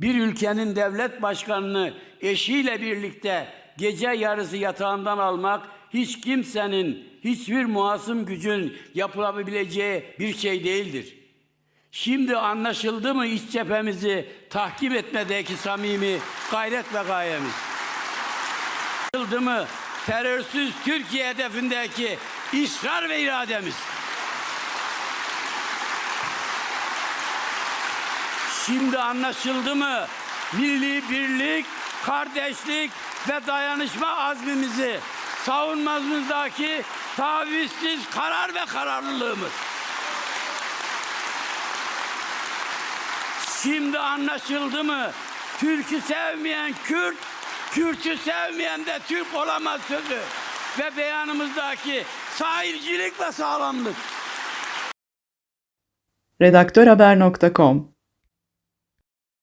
bir ülkenin devlet başkanını eşiyle birlikte gece yarısı yatağından almak hiç kimsenin, hiçbir muhasım gücün yapılabileceği bir şey değildir. Şimdi anlaşıldı mı iç cephemizi tahkim etmedeki samimi gayret ve gayemiz? Anlaşıldı mı terörsüz Türkiye hedefindeki ısrar ve irademiz? Şimdi anlaşıldı mı milli birlik, kardeşlik ve dayanışma azmimizi savunmamızdaki tavizsiz karar ve kararlılığımız? Şimdi anlaşıldı mı? Türk'ü sevmeyen Kürt, Kürt'ü sevmeyen de Türk olamaz sözü ve beyanımızdaki sahilcilik ve sağlamlık. redaktörhaber.com